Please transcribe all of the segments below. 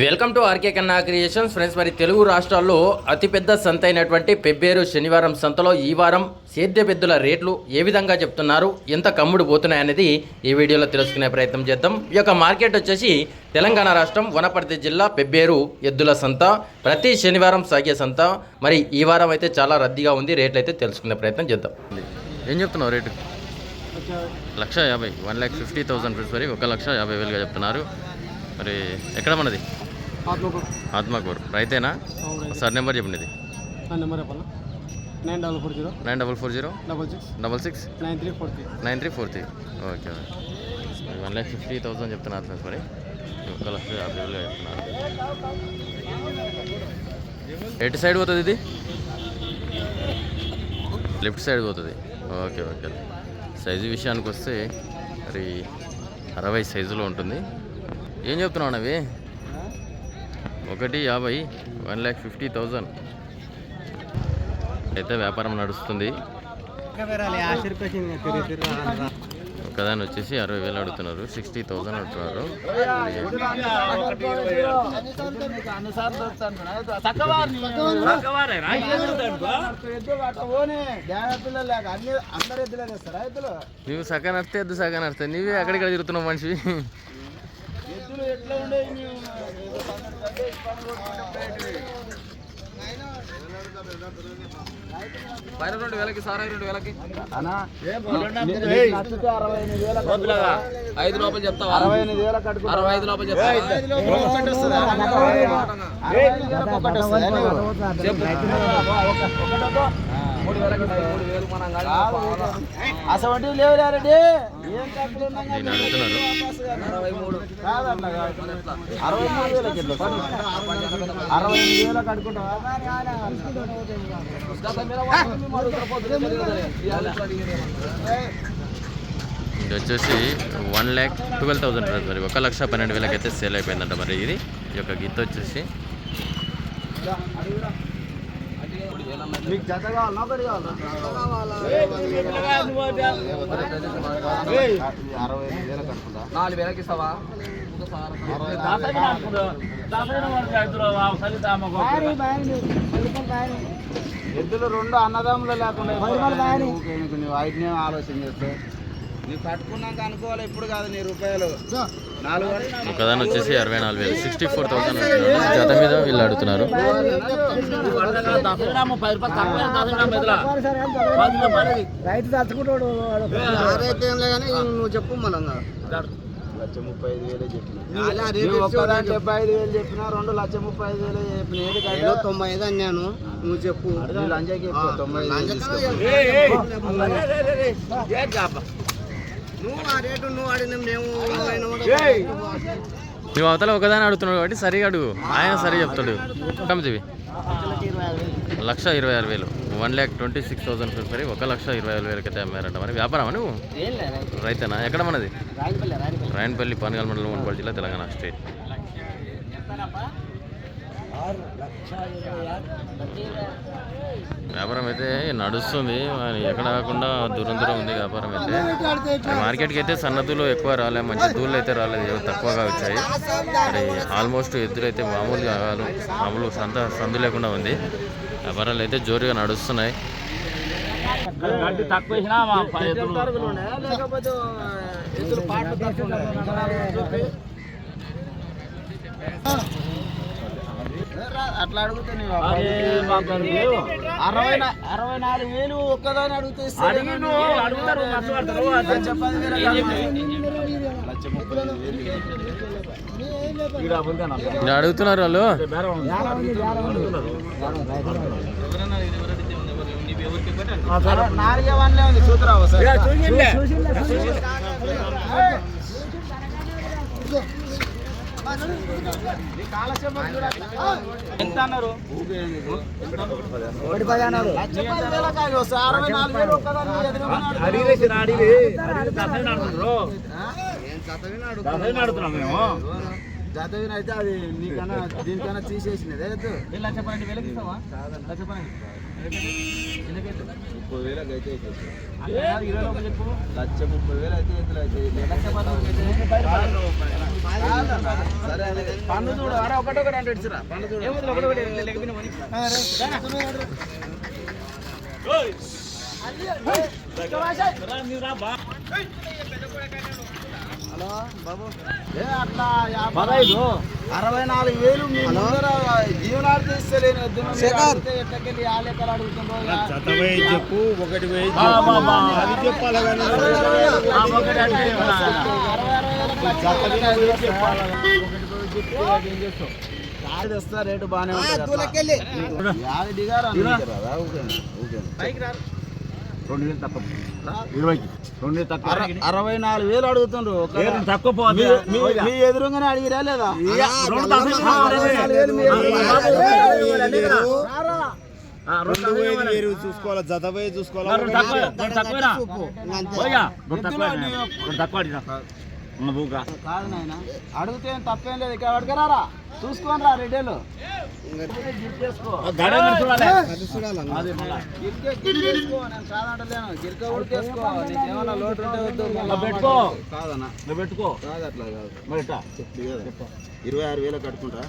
Welcome to RK Kanna creations friends మరి తెలుగు రాష్ట్రాల్లో అతిపెద్ద సంత అయినటువంటి పెబ్బేరు శనివారం సంతలో ఈ వారం సేద్య పెద్దుల రేట్లు ఏ విధంగా చెప్తున్నారు ఎంత కమ్ముడు పోతున్నాయనేది ఈ వీడియోలో తెలుసుకునే ప్రయత్నం చేద్దాం. ఈ యొక్క మార్కెట్ వచ్చేసి తెలంగాణ రాష్ట్రం వనపర్తి జిల్లా పెబ్బేరు ఎద్దుల సంత ప్రతి శనివారం సాగే సంత. మరి ఈ వారం అయితే చాలా రద్దీగా ఉంది రేట్లు అయితే తెలుసుకునే ప్రయత్నం చేద్దాం. ఏం చెప్తున్నావు రేటు? లక్ష యాభై one lakh fifty thousand rupees వరకు ఒక లక్ష యాభై వేలుగా చెప్తున్నారు. మరి ఎక్కడ మనది? ఆత్మకూరు. రైతేనా? సార్ నెంబర్ చెప్పండి ఇది. నెంబర్ చెప్పాలా? Nine double four zero. Nine double four zero. Double six. Double six. Nine three four three. Nine three four three. Okay one lakh fifty thousand చెప్తున్నారు ఫ్రెండ్స్ మరి. ఒక లక్ష యాభై వేలుగా చెప్తున్నారు. ఎటు సైడ్ పోతుంది ఇది? లెఫ్ట్ సైడ్ పోతుంది. Okay okay. సైజు విషయానికి వస్తే మరి అరవై సైజులో ఉంటుంది. ఏం చెప్తున్నావు అవి ఒకటి యాభై వన్ ల్యాక్ ఫిఫ్టీ థౌజండ్. అయితే వ్యాపారం నడుస్తుంది. ఒకదాని వచ్చేసి అరవై వేలు అడుగుతున్నారు. సిక్స్టీ థౌజండ్ అడుగుతున్నారు. నువ్వు సగం నడితే ఎద్దు సగం నడితే నువ్వే అక్కడిక్కడ తిరుగుతున్నావు మనిషి. పైన రెండు వేలకి సారా రెండు వేలకి ఐదు లోపల చెప్తావా అరవై ఎనిమిది వేల అరవై ఐదు లోపల చెప్తావా చెప్పు అసలు లేవు రెడ్డి ఏం తక్కువ అరవై మూడు వేల అరవై అరవై ఎనిమిది వేలకు కట్టుకుంటావా ఇది వచ్చేసి వన్ ల్యాక్ ట్వెల్వ్ థౌసండ్ మరి ఒక లక్ష పన్నెండు వేలకి అయితే సేల్ అయిపోయిందంట మరి ఇది. ఈ యొక్క గీత వచ్చేసి మీకు జత కావాలా? ఒకటి కావాలా? అరవై ఎనిమిది వేలకు కట్టుకుంటా నాలుగు వేలకి ఇస్తావా? ఎద్దులు రెండు అన్నదమ్ములు లేకుండా ఐదునే ఆలోచన చేస్తే. నువ్వు కట్టుకున్నాక అనుకోవాలి ఇప్పుడు కాదు నీ రూపాయలు ఒకదాని వచ్చేసి అరవై నాలుగు వేలు సిక్స్టీ ఫోర్ థౌసండ్ జత మీద వీళ్ళు అడుగుతున్నారు రైతు కానీ నువ్వు చెప్పు మనంగా లక్ష ముప్పై ఐదు వేలే చెప్పిన డెబ్బై ఐదు వేలు చెప్పిన రెండు లక్ష ముప్పై ఐదు వేలు చెప్పిన కాదు తొంభై ఐదు అన్నాను నువ్వు చెప్పు లంజకి తొంభై ఐదు నువ్వు అవతల ఒకదాని అడుగుతున్నావు కాబట్టి సరిగా అడుగు. ఆయన సరిగా చెప్తాడు. కమిటివి లక్ష ఇరవై ఆరు వేలు. One lakh twenty six thousand మరి ఒక లక్ష ఇరవై ఆరు వేలకి అయితే అమ్మారంట మరి. వ్యాపారమా నువ్వు? రైతేనా? ఎక్కడ మనది? రాయనపల్లి పానగల్ మండలం మున్పల్లి జిల్లా తెలంగాణ స్టేట్. వ్యాపారం అయితే నడుస్తుంది. ఎక్కడ కాకుండా దూరం దూరం ఉంది వ్యాపారం అయితే. మరి మార్కెట్కి అయితే సన్నదులు ఎక్కువ రాలే మంచి దూళ్ళు అయితే రాలేదు తక్కువగా వచ్చాయి. మరి ఆల్మోస్ట్ ఎద్దులు అయితే మామూలుగా కాదు మామూలు సంత సందు లేకుండా ఉంది. వ్యాపారాలు అయితే జోరుగా నడుస్తున్నాయి. తక్కువ. అట్లా అడుగుతా నీవు అరవై అరవై నాలుగు వేలు ఒక్కదాని అడిగితే అడుగుతున్నారు వాళ్ళు నాలుగే వన్లే ఉంది చూతురావు సార్ ఎంత అన్నారు లక్ష పది వేలకు ఆగి వస్తా. అరవై నాలుగు వేలు ఒక్కదాన్ని ఎదురుగా ఉన్నాడు. ఆ? ఏం చదివినా మేము జతగిన అయితే అది నీకన్నా దీనికన్నా తీసేసినది లక్ష పన్నెండు వేలకి ఇస్తావా ఇలా చెప్పండి ముప్పై వేలకు అయితే లక్ష ముప్పై వేలు అయితే ఎద్దులు అయితే. పండు చూడు ఒకటొకటి అంటే ఇచ్చిరా పండు చూడు ఏముంది హలో? బాబు? ఏ అట్లా యాభై అరవై నాలుగు వేలు మీ ముందర జీవనాలు తీస్తలేను ఎద్దును ఎట్లకెళ్ళి ఆ లెక్కలు అడుగుతుండ్రో చెప్పు ఒకటి అది చెప్పాలి కానీ రేటు బాగానే ఉంటుంది యాభై దిగారా? ఊరికే, ఊరికే. రెండు వేలు తక్కువ. ఇరవైకి. రెండు వేలు తక్కువ. అర- అరవై నాలుగు వేలు అడుగుతుండ్రు. తక్కువ పోతే మీ- ఎదురుగానే అడిగిరా లేదా? రెండు వేలు చూసుకోవాలి? జత వేయి చూసుకోవాలి తక్కువ తక్కువ కాదు నాయన. అడిగితే ఏం తప్పేం లేదు. ఇక్కడ అడగరారా చూసుకోని రా రెడ్డేలు. ఇరవై ఆరు వేలు కట్టుకుంటా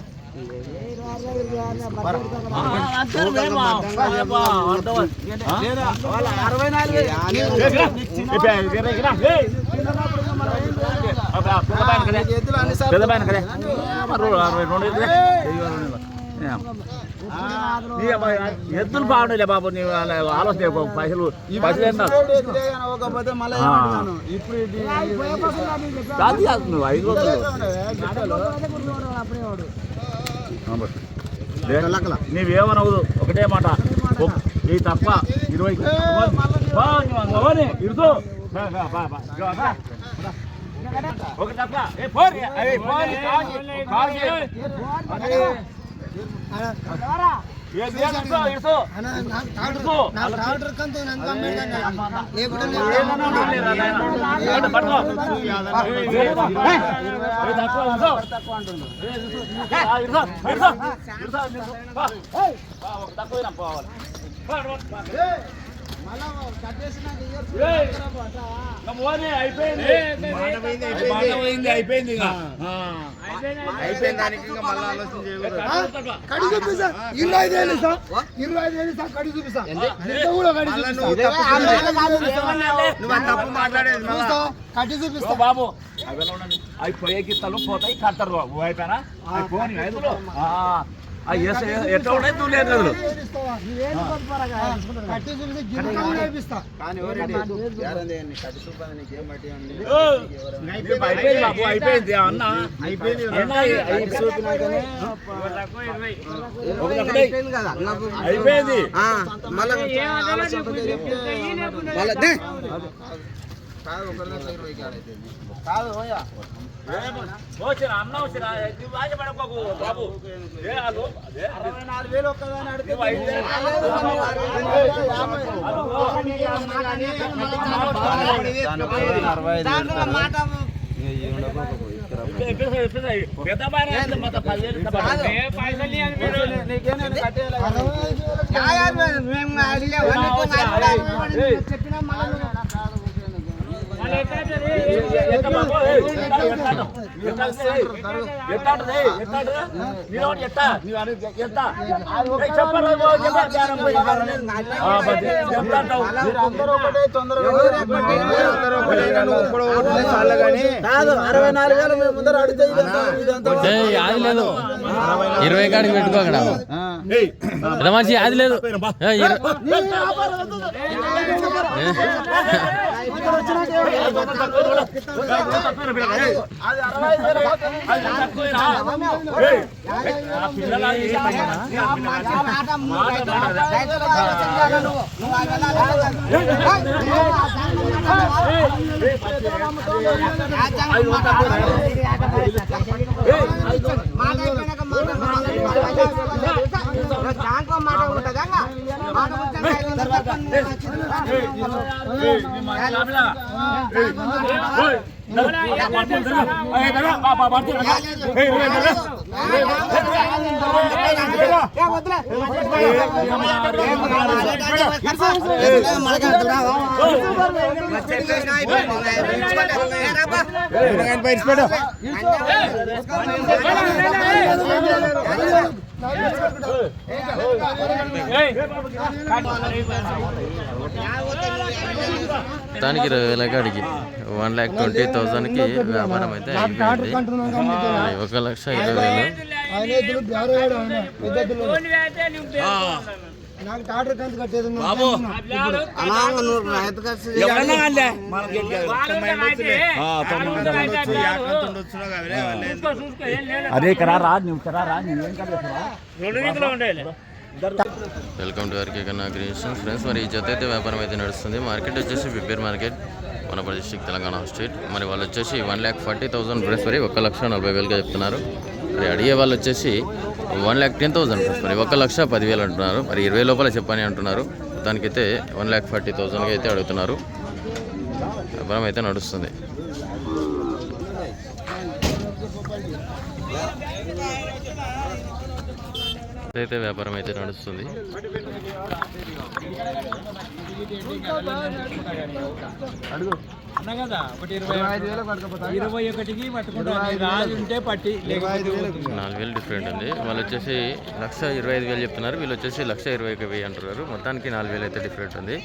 అరవై నాలుగు వేలు. ఇప్పే, ఇరే, ఇరా, ఏయ్. అబ్బా, పెద్ద పైన కదే. నీకు ఎద్దులు అన్నిసార్లు పెద్ద పైన కదే. అరవై రెండు ఎద్దులు బాగుండలే బాబు నీ ఆలోచన. పైసలు పైసలు ఐదు వందలు. నీవేమనవదు ఒకటే మాట ఈ తప్ప ఇరవై ఇరుదు తక్కువ అయిపోయింది. మాట పోయింది అయిపోయింది. ఇక. ఆ. అయిపోయిన దానికి ఇంకా మళ్ళీ ఆలోచన చేయకూడదు. కడి చూపిస్తా ఇరవై ఐదు వేలు ఇస్తా. ఇరవై ఐదు వేలు ఇస్తా కడి చూపిస్తా. ఇంత కూడా కడి చూపిస్తా. ఇదే నువ్వు అంత తప్పు మాట్లాడేది కట్టి చూపిస్తా బాబు. అవి ఎలా ఉండండి? అవి పోయేకి తలు పోతాయి కడతారు. బాబు అయిపోయినా? అవి ఎట్లా ఉన్నాయి కదులు. అయిపోయింది బాబు అయిపోయింది. అన్న మళ్ళా కాదు అన్న వచ్చిన ఇది బాధపడకు బాబు అరవై నాలుగు వేలు ఒక్కదాని అడిగితే కదా. చెప్పినా ఇరవై కాడికి పెట్టుకో అక్కడ ఆ. మనిషి అది లేదు మాట దాంట్లో మాట లాభలా? ఏయ్, ఏయ్, దానికి ఇరవై వేల కాడికి వన్ ల్యాక్ ట్వంటీ థౌజండ్కి వ్యాపారం అయితే అయిపోయింది. ఒక లక్ష ఇరవై వేలు. ఆయన ఎద్దులు బేరే వాడు ఆయన పెద్ద ఎద్దులు నాకు టాటర్ కంత కట్టేది ఉంది. అనాంగ నూరు రైతు ఖర్చు అరే ఇక్కడ రా నువ్వు ఇక్కడ రా నువ్వేం కదా welcome to RK Kanna creations. Friends మరి ఈ జత అయితే వ్యాపారం అయితే నడుస్తుంది. మార్కెట్ వచ్చేసి బిబ్బేర్ market Wanaparthy district Telangana state. మరి వాళ్ళు వచ్చేసి one lakh forty thousand friends మరి ఒక లక్ష నలభై వేలుగా చెప్తున్నారు. మరి అడిగే వాళ్ళు వచ్చేసి one lakh ten thousand friends మరి ఒక లక్ష పదివేలు అంటున్నారు. మరి ఇరవై లోపల చెప్పని అంటున్నారు. దానికైతే వన్ ల్యాక్ ఫార్టీ థౌసండ్గా అయితే అడుగుతున్నారు. వ్యాపారం అయితే నడుస్తుంది. అయితే వ్యాపారం అయితే నడుస్తుంది. ఇరవై ఇరవై ఒకటికి ఉంటే పట్టి. నాలుగు వేలు డిఫరెంట్ ఉంది వాళ్ళు వచ్చేసి లక్ష ఇరవై ఐదు వేలు చెప్తున్నారు. వీళ్ళు వచ్చేసి లక్ష ఇరవై ఒక వెయ్యి అంటున్నారు. మొత్తానికి నాలుగు వేలు అయితే డిఫరెంట్ ఉంది.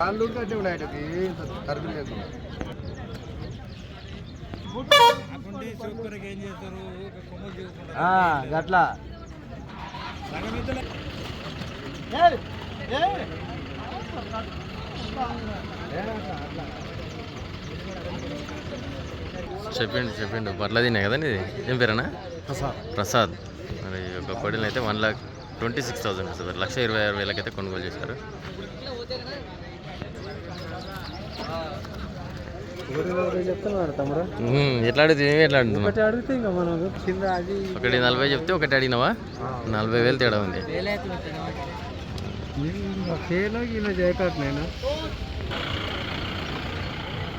కాళ్ళు కట్టి ఉన్నాయి ఆయనకి. ఏం తరుపు లేకుండా. గట్లా. చెప్పిండు చెప్పిండు. బట్ల తినే కదా ఇది ఏం పేరేనా ప్రసాద్. మరి ఒక కోడిని అయితే one lakh twenty six thousand వస్తుంది. లక్ష ఇరవై ఆరు వేలకైతే కొనుగోలు చేశారు. ఎట్లా ఏమి ఎట్లా అడిగితే అది ఒకటి నలభై చెప్తే ఒకటి అడిగినావా? నలభై వేలు తేడా ఉంది.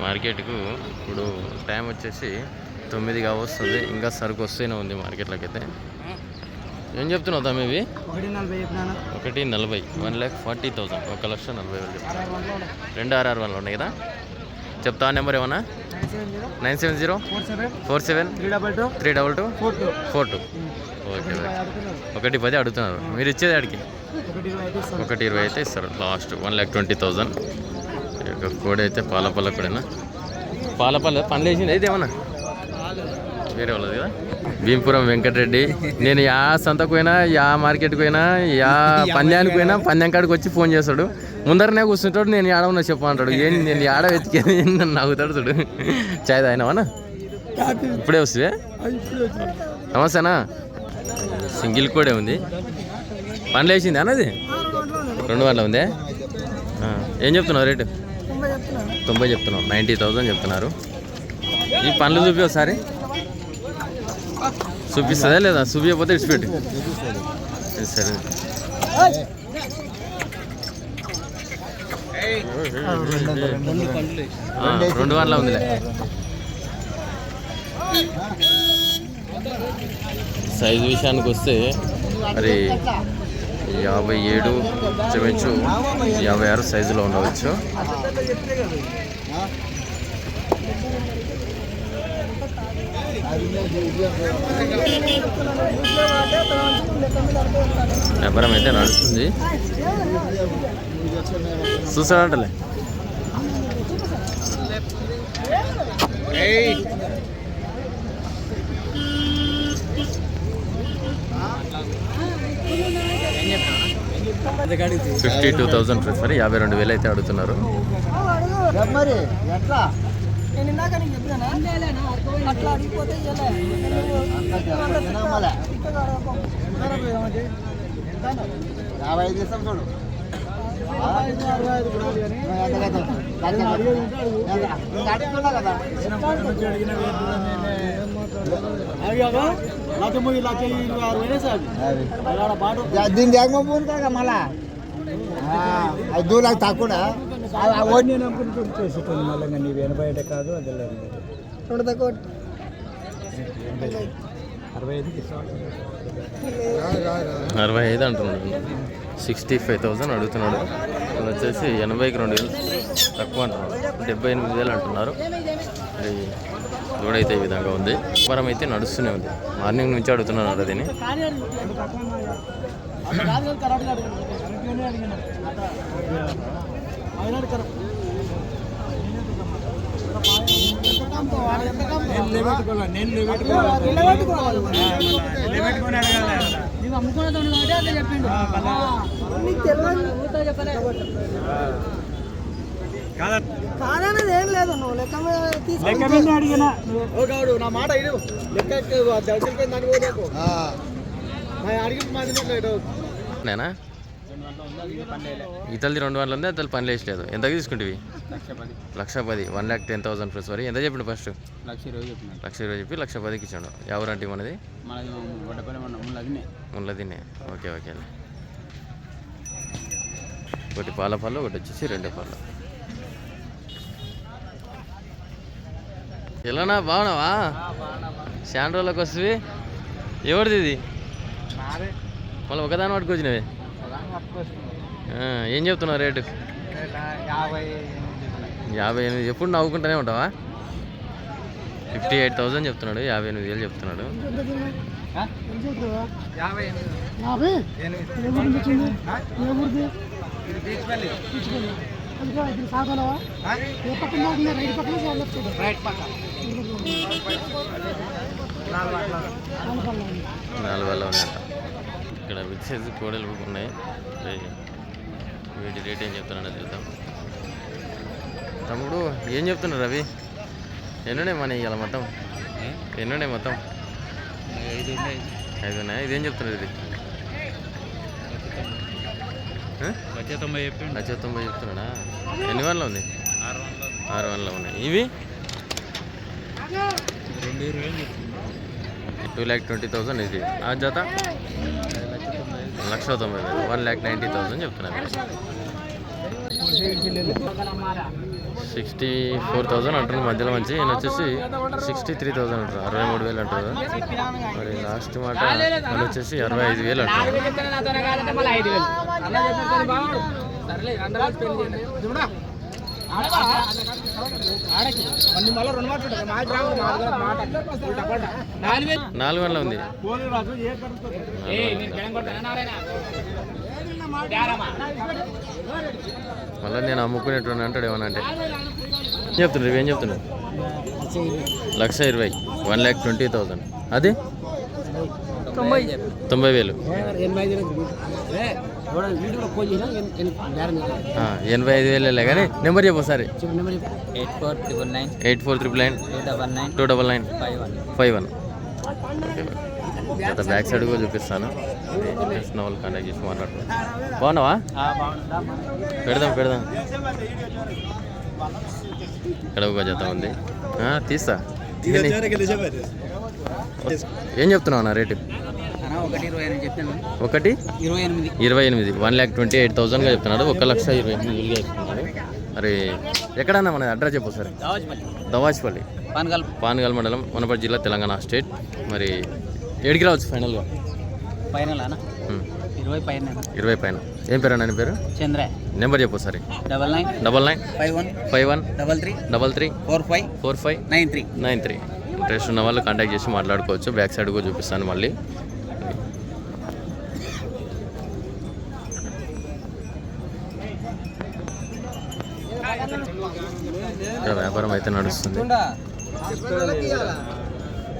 మార్కెట్కు ఇప్పుడు టైం వచ్చేసి తొమ్మిదిగా వస్తుంది ఇంకా సరుకు వస్తూనే ఉంది మార్కెట్లోకి అయితే ఏం చెప్తున్నావు తమ్మి ఇవి? ఒకటి నలభై వన్ ల్యాక్ ఫార్టీ థౌసండ్ ఒక లక్ష నలభై వేలు చెప్తున్నా రెండు ఆర్ఆర్ వన్లు ఉన్నాయి కదా? చెప్తా నెంబర్ ఏమన్నా? Nine seven zero? Four seven? Three double two? Three double two four two. Four two okay okay. ఒకటి పది అడుగుతున్నారు. మీరు ఇచ్చేది అడిగి ఒకటి ఇరవై అయితే ఇస్తారు last one lakh twenty thousand. కోడి అయితే పాలపల్ల కూడానా? పాలపల్ల పనులు వేసింది అయితే ఏమన్నా? వేరే వాళ్ళది కదా? భీమపురం వెంకటరెడ్డి. నేను యా సంతకు పోయినా యా మార్కెట్కి పోయినా యా పంద్యానికి పోయినా పందెం కాడికి వచ్చి ఫోన్ చేస్తాడు. ముందరనే కూర్చుంటాడు నేను ఆడ చెప్పు అంటాడు. ఏంటి నేను ఏడ వెతికేది నన్ను నవ్వుతాడు చూడు. చాయ్ తాగినావానా ఇప్పుడే వస్తే నమస్తేనా? సింగిల్ కూడా ఉంది. పండ్లు వేసింది అన్నది రెండు వందల ఉందే? ఏం చెప్తున్నావు రేటు? తొంభై చెప్తున్నావు. నైంటీ థౌజండ్ చెప్తున్నారు. ఈ పండ్లు చూపి ఒకసారి. చూపిస్తుందా లేదా? చూపించకపోతే ఇడిచిపెట్టి సరే. రెండు వందల ఉందిలే. సైజు విషయానికి వస్తే మరి యాభై ఏడు ఇంచుమించు యాభై ఆరు సైజులో ఉండవచ్చు. వ్యాపారం అయితే నడుస్తుంది చూసాడంటలే ఫిఫ్టీ టూ థౌజండ్ మరి యాభై రెండు వేలు అయితే అడుగుతున్నారు అట్లా అడిగిపోతే. యాభై ఐదు ఇస్తాం చూడు. దీని జాగమ పోను కాక మళ్ళా. అది దూరం తక్కువ నమ్ముకుంటూ చేసేటోళ్ళు మళ్ళీ నీ ఎనభై కాదు అది లేదు. తక్కువ అరవై ఐదు అంటున్నాడు. సిక్స్టీ ఫైవ్ థౌసండ్ అడుగుతున్నాడు. వాళ్ళు వచ్చేసి ఎనభైకి రెండు వేలు తక్కువ అంటున్నాడు. డెబ్బై ఎనిమిది వేలు అంటున్నారు. మరి ఈ విధంగా ఉంది. వ్యాపారం అయితే నడుస్తూనే ఉంది. మార్నింగ్ నుంచి అడుగుతున్నారు దీన్ని. నేను కాబట్టి అట్లా చెప్పిండు కాదనేది ఏం లేదు నువ్వు లెక్క లెక్క అడిగినా నా మాట ఇడు లెక్క దర్శనకి దాని పోదాకు అడిగి మాది నేనా? ఇతలది రెండు వందలు ఉంది అతలు పని లేచలేదు ఎంతకి తీసుకుంటివి? లక్ష పది one lakh ten thousand plus వరకు ఎంత చెప్పిండు ఫస్ట్? లక్ష ఇరవై చెప్పి లక్ష పదికి ఇచ్చాడు. ఎవరంటే మనది? Mulladinne okay okay. ఒకటి పాల పళ్ళు ఒకటి వచ్చేసి రెండు పళ్ళు ఎలానా బాగున్నావా? శాండ్రోలోకి వస్తుంది ఎవరిది ఇది? మళ్ళీ ఒకదాని పట్టుకొచ్చినవి ఏం చెప్తున్నావు రేటు? యాభై ఎనిమిది. ఎప్పుడు నవ్వుకుంటూనే ఉంటావా? ఫిఫ్టీ ఎయిట్ థౌసండ్ చెప్తున్నాడు. యాభై ఎనిమిది వేలు చెప్తున్నాడు. నాలుగు వేల ఉన్నట్ట ఇక్కడ విచ్చేసి కోడలు ఉన్నాయి మరి వీటి రేట్ ఏం చెప్తున్నాడో చూద్దాం తమ్ముడు ఏం చెప్తున్నారు రవి? ఎన్నున్నాయి మన ఇవాళ మొత్తం? ఎన్నున్నాయి మొత్తం? ఐదు ఉన్నాయి. ఐదు ఉన్నాయి. ఇదేం చెప్తున్నారు ఇది? తొంభై చెప్పిండు. లక్ష తొంభై చెప్తున్నాడా? ఎన్ని వన్లో ఉంది ఆరు వన్లో ఉన్నాయి. ఇవి? టూ ల్యాక్ ట్వంటీ థౌసండ్ ఇది. ఆ జత? లక్ష తొంభై వేలు. వన్ ల్యాక్ నైంటీ థౌసండ్ చెప్తున్నారు సిక్స్టీ ఫోర్ థౌసండ్ అంటున్నారు మధ్యలో మంచి. నేను వచ్చేసి సిక్స్టీ త్రీ థౌసండ్ అంటారు అరవై మూడు వేలు అంటారు మరి లాస్ట్ మాట వాళ్ళు వచ్చేసి అరవై ఐదు వేలు అంటారు నాలుగు వందల ఉంది. మళ్ళీ నేను అమ్ముకునేటువంటి అంటాడు ఏమన్నా అంటే. ఏం చెప్తున్నాడు ఏం చెప్తున్నాడు? లక్ష ఇరవై వన్ ల్యాక్ ట్వంటీ థౌసండ్. అది? తొంభై. వేలు. ఎనభై ఐదు వేలే కానీ నెంబర్ చెప్పు ఒకసారి. Eight four triple nine. Eight four triple nine. Two double nine. Two double nine five one five one okay back side కూడా చూపిస్తాను. తెలిసిన వాళ్ళు కాంటాక్ట్ చేసి మాట్లాడుతున్నాను బాగున్నావా? పెడదాం పెడదాం. ఇక్కడ ఒక జత ఉంది. ఆ, తీస్తా? ఏం చెప్తున్నావు అన్న రేటు? ఒకటి ఇరవై ఎనిమిది. వన్ ల్యాక్ ట్వంటీ ఎయిట్ థౌసండ్గా చెప్తున్నాడు. ఒక లక్ష ఇరవై ఎనిమిది వేలుగా చెప్తున్నాడు మరి ఎక్కడన్నా మన అడ్రస్ చెప్పు సార్. దవాజ్పల్లి. పానగల్. పానగల్ మండలం వనపర్తి జిల్లా తెలంగాణ స్టేట్. మరి ఏడికి రావచ్చు ఫైనల్గా? ఫైనల్ ఇరవై పైన ఇరవై పైన. ఏం పేరు అన్న పేరు? చంద్ర. నెంబర్ చెప్పు సరే. Double nine. Double nine. Five one. Five one. Double three. Double three. Four five. Four five. Nine three. Nine three. Interest ఉన్న వాళ్ళు కాంటాక్ట్ చేసి మాట్లాడుకోవచ్చు. బ్యాక్ సైడ్ కూడా చూపిస్తాను మళ్ళీ. ఇక్కడ వ్యాపారం అయితే నడుస్తుంది.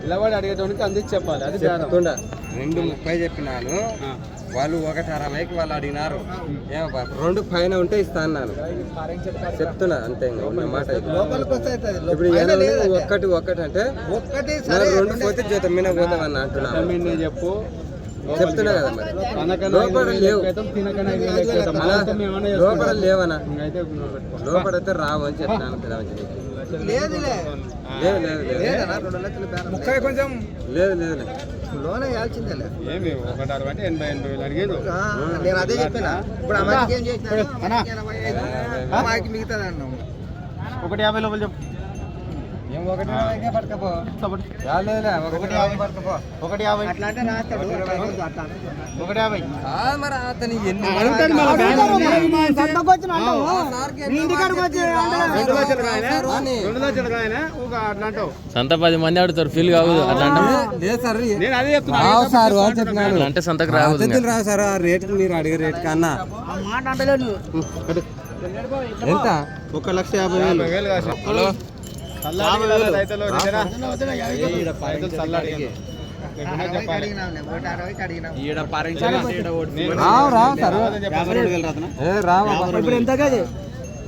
పిల్లవాడు అడిగేటోనికి అందించి చెప్పాలి. అది రెండు ముప్పై చెప్పినాను. వాళ్ళు ఒకటి అరవైకి వాళ్ళు అడిగినారు. రెండు పైన ఉంటే ఇస్తా అన్నాను. చెప్తున్నా అంతే ఇంకా మాట. ఇప్పుడు ఒక్కటి ఒక్కటి అంటే రెండు పోతే జీతం మీద పోతామని అంటున్నా. చెప్పు చెప్తున్నా కదా మరి. లోపల లేవు. లోపల లేవనా? లోపల అయితే రావు అని చెప్తాను లేదు లేదు లేదు. కొంచెం. లేదు లేదు. లోనే వేయాల్సిందే ఏమి ఒకటి అరవై ఎనభై ఎనభై వేలు అడిగేది. నేను అదే చెప్పినా. ఇప్పుడు అమ్మాయికి ఏం చేసినా అమ్మాయికి మిగతా అన్నాం ఒకటి యాభై లోపల చెప్పు. ఒకటి యాభైకే పట్టుకపో. రాలేదులే ఒకటి యాభై. పట్టుకపో. ఒకటి యాభై. అట్లా అంటే రాస్తాడు. అట్లా ఒకటి యాభై. మరి అతని ఎన్ని సంతకు వచ్చిన అంటావు. నీ ఇంటికాడికి వచ్చి రెండు లక్షలు కాయనా రెండు లక్షలు కాయనా ఒక అట్లా అంటావు. సంత పది మంది ఆడుతారు ఫీల్ కావద్దు అట్లా అంటే సార్ సంతకు రావద్దు రావు సార్ ఆ రేటు మీరు అడిగే రేట్ కన్నా మాట అంటలేదు ఎంత? ఒక లక్ష యాభై వేలు.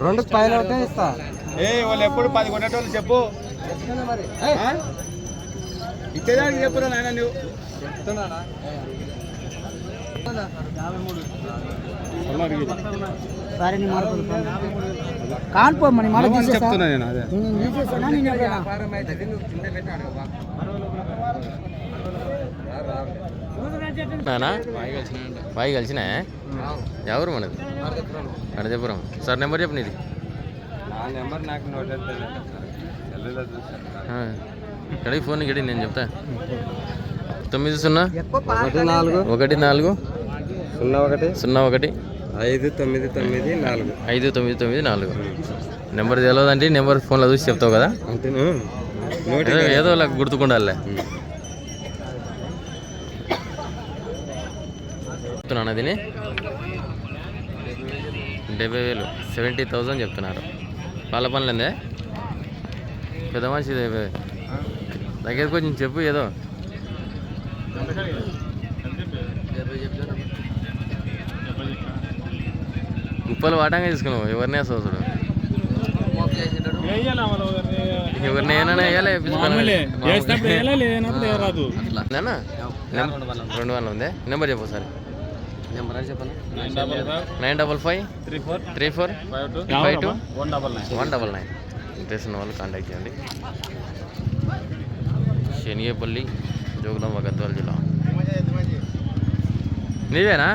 రెండు ఒకటే ఇస్తా. ఏ వాళ్ళు ఎప్పుడు పది కొనేటోళ్ళు చెప్పు? ఇచ్చేదానికి చెప్పురా నాయన నువ్వు. ఇది. సరే నీ కాన్పో మన మాట చెప్తున్నా నేను అదే. బాయ్ కలిసిన ఎవరు మనది? అడజపురం సార్ నెంబర్ చెప్పు నీది. నెంబర్ నాకు నోట్ ఫోన్ గడి నేను చెప్తా. తొమ్మిది సున్నా? ఒకటి నాలుగు. ఒకటి నాలుగు. సున్నా ఒకటి. సున్నా ఒకటి. ఐదు తొమ్మిది తొమ్మిది నాలుగు. ఐదు తొమ్మిది తొమ్మిది నాలుగు. నెంబర్ తెలియదంటే నెంబర్ ఫోన్లో చూసి చెప్తావు కదా? అంతేను? ఏదో అలా గుర్తుకుండాలే చెప్తున్నాను దీని డెబ్బై వేలు. సెవెంటీ థౌజండ్ చెప్తున్నారు. పాల పనులందే పెద్ద మనిషి డెబ్బై దగ్గరికి కొంచెం చెప్పు ఏదో. కుప్పలు వాటంగా తీసుకున్నావు ఎవరినే చూడు ఎవరిని ఏమైనా వేయాలి రాదు అట్లా. రెండు వందలు ఉంది? నెంబర్ చెప్పు sir nine double five. Three four. Three four. Five two. One double nine. One double nine. Interest ఉన్న వాళ్ళు కాంటాక్ట్ చేయండి. శనిగేపల్లి జోగులాంబ గద్వాల జిల్లా. నీవేనా?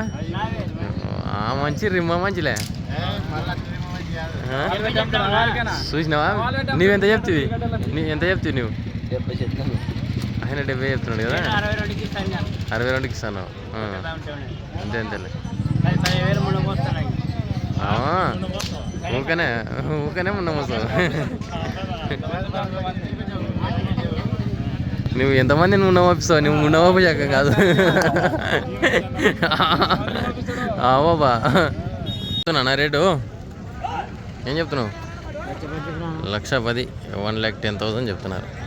మంచి రిమ్మ మంచిలే? చూసినావా? నీవెంత చెప్తివి? నీ ఎంత చెప్తివి నువ్వు ఆయన డెబ్బై చెప్తున్నాడు కదా? అరవై రెండుకి ఇస్తాను ఆ. అంతే అంతేలే. ఆ, ఊకనే ఊకనే ఉన్నాము అసలు నువ్వు ఎంతమంది నువ్వు ఉండమపిస్తావు నువ్వు ఉండమపోయాక కాదు. బాబా. చెప్తున్నా రేటు? ఏం చెప్తున్నావు? లక్ష పది వన్ ల్యాక్ టెన్ థౌసండ్ చెప్తున్నారు.